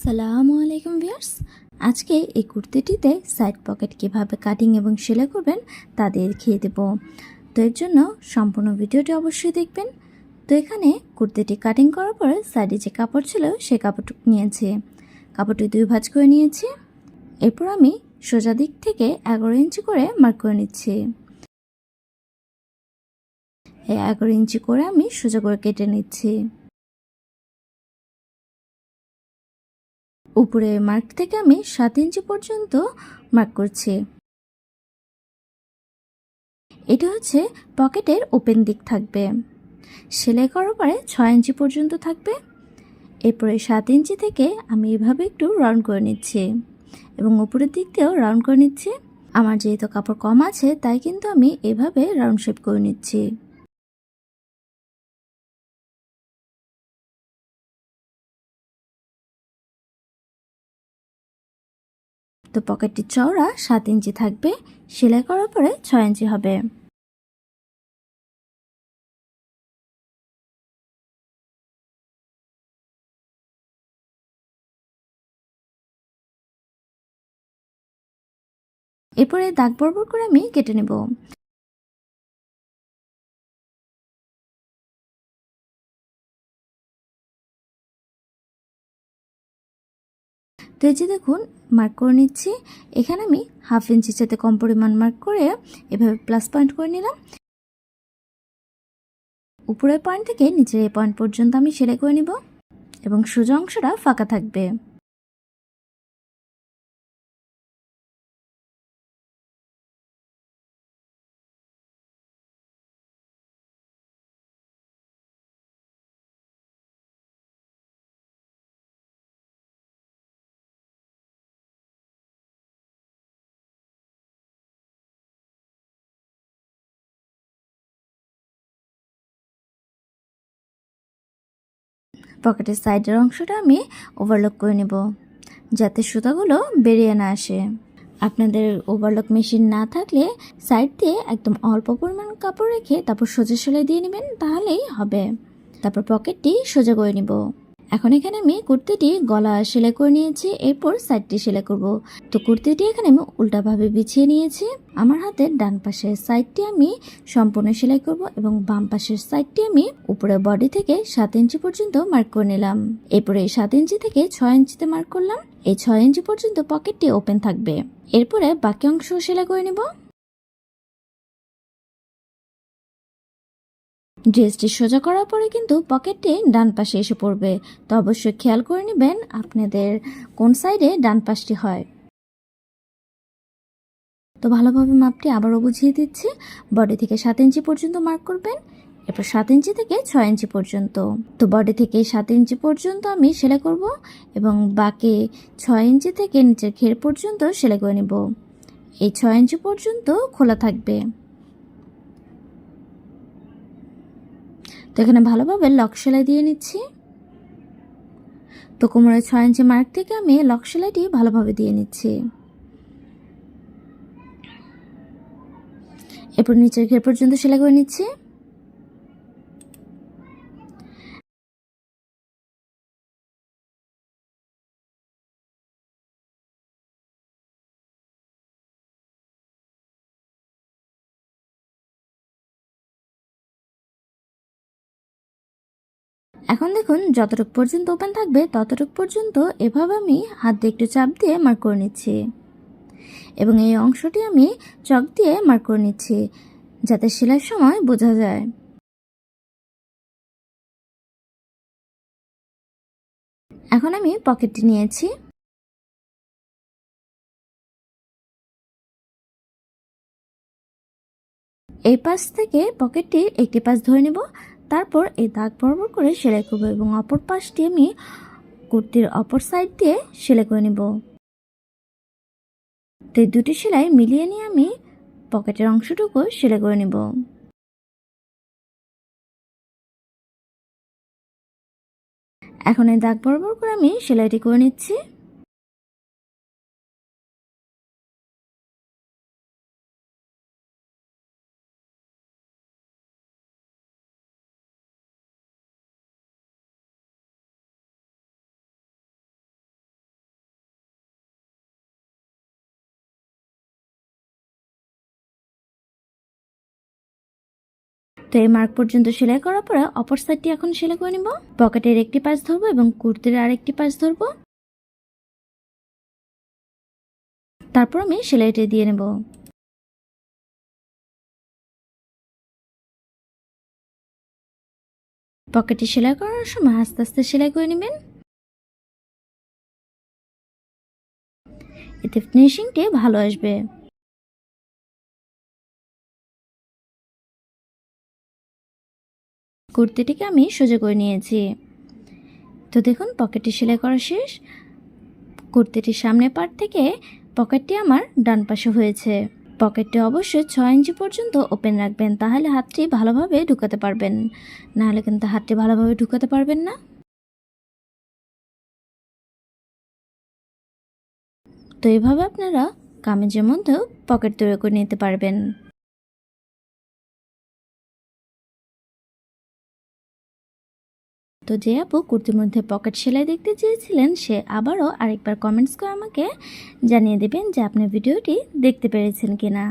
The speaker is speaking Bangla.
আসসালামু আলাইকুম ভিউয়ার্স। আজকে এই কুর্তিটিতে সাইড পকেট কীভাবে কাটিং এবং সেলাই করবেন তা দেখিয়ে দেব। তো এর জন্য সম্পূর্ণ ভিডিওটি অবশ্যই দেখবেন। তো এখানে কুর্তিটি কাটিং করার পরে সাইডে যে কাপড় ছিল সে কাপড়টুকু নিয়েছি। কাপড়টি দুই ভাঁজ করে নিয়েছি। এরপর আমি সোজা দিক থেকে এগারো ইঞ্চি করে মার্ক করে নিচ্ছি। এই এগারো ইঞ্চি করে আমি সোজা করে কেটে নিচ্ছি। উপরে মার্ক থেকে আমি সাত ইঞ্চি পর্যন্ত মার্ক করছি। এটা হচ্ছে পকেটের ওপেন দিক থাকবে। সেলাই করার পরে ছয় ইঞ্চি পর্যন্ত থাকবে। এরপরে সাত ইঞ্চি থেকে আমি এভাবে একটু রাউন্ড করে নিচ্ছি এবং উপরের দিক দিয়েও রাউন্ড করে নিচ্ছি। আমার যেহেতু কাপড় কম আছে, তাই কিন্তু আমি এভাবে রাউন্ড শেপ করে নিচ্ছি। তো পকেটটি চওড়া, সাত ইঞ্চি থাকবে, সেলাই করার পরে ছয় ইঞ্চি হবে। এরপরে দাগ বরবর করে আমি কেটে নেব। তো এই যে দেখুন মার্ক করে নিচ্ছি। এখানে আমি হাফ ইঞ্চির সাথে কম পরিমাণ মার্ক করে এভাবে প্লাস পয়েন্ট করে নিলাম। উপরের পয়েন্ট থেকে নিচের এই পয়েন্ট পর্যন্ত আমি সেলাই করে নিব এবং সোজা অংশটা ফাঁকা থাকবে। পকেটের সাইডের অংশটা আমি ওভারলক করে নেব, যাতে সুতাগুলো বেরিয়ে না আসে। আপনাদের ওভারলক মেশিন না থাকলে সাইড দিয়ে একদম অল্প পরিমাণ কাপড় রেখে তারপর সোজা সেলাই দিয়ে নেবেন, তাহলেই হবে। তারপর পকেটটি সোজা করে নিব। এখন এখানে আমি কুর্তিটি গলা সেলাই করে নিয়েছি, এরপর সাইডটি সেলাই করব। তো কুর্তিটি এখানে আমি উল্টাভাবে বিছিয়ে নিয়েছি। আমার হাতের ডান পাশের সাইডটি আমি সম্পূর্ণ সেলাই করব এবং বাম পাশের সাইডটি আমি উপরে বডি থেকে সাত ইঞ্চি পর্যন্ত মার্ক করে নিলাম। এরপরে সাত ইঞ্চি থেকে ছয় ইঞ্চিতে মার্ক করলাম। এই ছয় ইঞ্চি পর্যন্ত পকেটটি ওপেন থাকবে। এরপরে বাকি অংশ সেলাই করে নেব। ড্রেসটি সোজা করার পরে কিন্তু পকেটটি ডান পাশে এসে পড়বে। তো অবশ্যই খেয়াল করে নেবেন আপনাদের কোন সাইডে ডান পাশটি হয়। তো ভালোভাবে মাপটি আবারও বুঝিয়ে দিচ্ছি। বডি থেকে সাত ইঞ্চি পর্যন্ত মার্ক করবেন, এরপর সাত ইঞ্চি থেকে ছয় ইঞ্চি পর্যন্ত। তো বডি থেকে সাত ইঞ্চি পর্যন্ত আমি সেলাই করব এবং বাকি ছয় ইঞ্চি থেকে নিচের ঘের পর্যন্ত সেলাই করে নেব। এই ছয় ইঞ্চি পর্যন্ত খোলা থাকবে। তো এখানে ভালোভাবে লক সেলাই দিয়ে নিচ্ছি। তো কোমরের ছয় ইঞ্চি মার্ক থেকে আমি লক সেলাইটি ভালোভাবে দিয়ে নিচ্ছি। এরপর নিচের ঘের পর্যন্ত সেলাই করে নিচ্ছি। এখন দেখুন, যতটুকু পর্যন্ত ওপেন থাকবে, ততটুকু পর্যন্ত এভাবে আমি হাত দিয়ে একটু চাপ দিয়ে মার্ক করে নিচ্ছি। এবং এই অংশটি আমি চক দিয়ে মার্ক করে নিচ্ছি, যাতে সেলাইয়ের সময় বোঝা যায়। এখন আমি পকেটটি নিয়েছি। এই পাশ থেকে পকেটটির একটি পাশ ধরে নেব তারপর এই দাগ বরাবর করে সেলাই করব এবং অপর পাশটি আমি কুর্তির অপর সাইড দিয়ে সেলাই করে নেব। তো দুটি সেলাই মিলিয়ে নিয়ে আমি পকেটের অংশটুকু সেলাই করে নেব। এখন এই দাগ বরাবর করে আমি সেলাইটি করে নিচ্ছি। তো এই মার্ক পর্যন্ত সেলাই করার পরে অপর সাইডটি এখন সেলাই করে নিব। পকেটের একটি পাশ ধরবো এবং কুর্তির আরেকটি পাশ ধরবো। তারপর আমি সেলাইটি দিয়ে নেব। পকেটে সেলাই করার সময় আস্তে আস্তে সেলাই করে নেবেন। এতে ফিনিশিংটি ভালো আসবে। কুর্তিটিকে আমি সোজা করে নিয়েছি। তো দেখুন, পকেটটি সেলাই করা শেষ। কুর্তিটির সামনের পার থেকে পকেটটি আমার ডান পাশে হয়েছে। পকেটটি অবশ্যই ছয় ইঞ্চি পর্যন্ত ওপেন রাখবেন, তাহলে হাতটি ভালোভাবে ঢুকাতে পারবেন। নাহলে কিন্তু হাতটি ভালোভাবে ঢুকাতে পারবেন না। তো এইভাবে আপনারা কামিজের মধ্যেও পকেট তৈরি করে নিতে পারবেন। তো যে আপু কুর্তির মধ্যে পকেট সেলাই দেখতে চেয়েছিলেন, সে আবারও আরেকবার কমেন্টস করে আমাকে জানিয়ে দেবেন যে আপনি ভিডিওটি দেখতে পেরেছেন কিনা।